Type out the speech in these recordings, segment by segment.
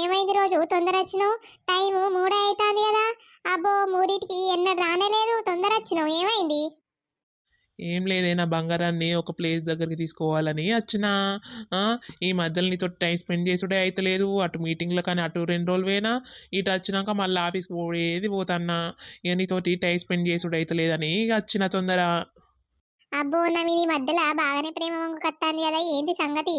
ఏమైంది రోజు? తొందర వచ్చినావు? టైము మూడే అవుతుంది కదా. అబ్బో మూడింటికి ఎన్నడు రానేలేదు. తొందర వచ్చినావు. ఏమైంది? ఏం లేదే నా బంగారాన్ని ఒక ప్లేస్ దగ్గరికి తీసుకోవాలని వచ్చిన. ఈ మధ్యలో నీతో టైం స్పెండ్ చేసుడే అయితలేదు. అటు మీటింగ్లో కానీ అటు రెండు రోజులు పోయినా ఇటు వచ్చినాక మళ్ళీ ఆఫీస్కి పోయేది పోతన్నా. ఇక నీతోటి టైం స్పెండ్ చేసుడు అయితలేదని ఇక వచ్చిన తొందర. అబ్బో నా మీ మధ్యలో బాగానే ప్రేమ వంగు కత్తాంది కదా. ఏంటి సంగతి?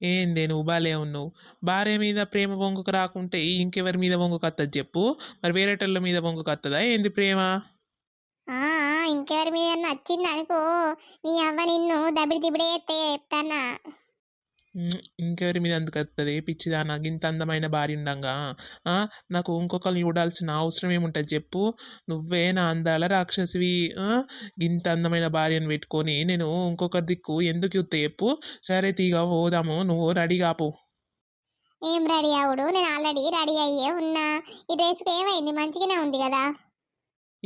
ఏందే నువ్వు బాలే ఉన్నావు. భార్య మీద ప్రేమ బొంగుకు రాకుంటే ఇంకెవరి మీద వంగుకు వస్తుంది చెప్పు. మరి వేరేటోళ్ళ మీద వంగుకు వస్తుందా ఏంది ప్రేమ? ఆ ఇంకెవరి మీద నచ్చింది అనుకో నీ అవ్వ నిన్ను దబిడి దిబిడే ఎత్తే చెప్తానా ఇంకెవరి మీద అందుకు వస్తుంది పిచ్చిదానా ఇంత అందమైన భార్య ఉండంగా? నాకు ఇంకొకరిని చూడాల్సిన అవసరం ఏముంటుంది చెప్పు. నువ్వే నా అందాల రాక్షసివి. ఇంత అందమైన భార్యను పెట్టుకొని నేను ఇంకొకరి దిక్కు ఎందుకు చూస్తే చెప్పు. సరే తీగ పోదాము. నువ్వు రెడీ కాపు ఏం రెడీ అవుడు? నేను ఆల్రెడీ రెడీ అయ్యే ఉన్నా. ఈ డ్రెస్కి ఏమైంది? మంచిగానే ఉంది కదా?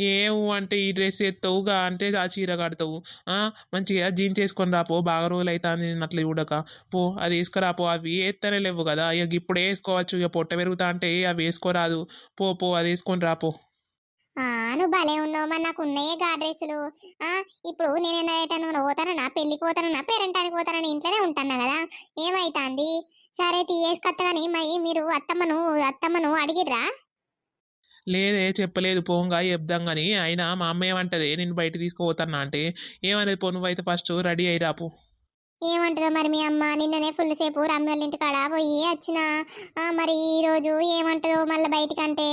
ఏవు అంటే ఈ డ్రెస్ ఎత్తవుగా అంటే ఆ చీర కడతావు. ఆ, మంచిగా జీన్స్ వేసుకొని రాపో బాగా రోజులు అవుతుంది నేను అట్లా చూడక. పో అది వేసుకురాపో. అవి వేస్తేనే లేవు కదా. ఇక ఇప్పుడు వేసుకోవచ్చు. ఇక పొట్ట పెరుగుతా అంటే అవి వేసుకోరాదు. పో పో అది వేసుకొని రాపో. నువ్వు భలే ఉన్నావు మరి. నాకు ఉన్నాయే గా డ్రెస్సులు. ఆ? ఇప్పుడు నేను ఎటను పోతానన్నా పెళ్ళికి పోతానన్నా పేరెంటానికి పోతానని ఇంట్లోనే ఉంటాను కదా. ఏమైతుంది? సరే తీయేసుకత్త కానీ మరి మీరు అత్తమ్మను అత్తమ్మను అడిగిర్రా? లేదే చెప్పలేదు పోంగా చెప్దాం కానీ అయినా మా అమ్మ ఏమంటది? నేను బయట తీసుకుపోతానా అంటే? ఏమనేది పో నువ్వైతే ఫస్ట్ రెడీ అయి రాపు. ఏమంటుందో మరి మీ అమ్మ? నిన్ననే ఫుల్ సేపు రమ్మి వాళ్ళ ఇంటికాడ పోయి వచ్చిన. మరి ఈ రోజు ఏమంటుందో మళ్ళీ బయటికంటే?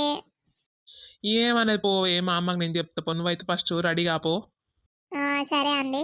ఏమనేది పో ఏ మా అమ్మకి నేను చెప్తా పో. నువ్వైతే ఫస్ట్ రెడీ కాపో. సరే అండి.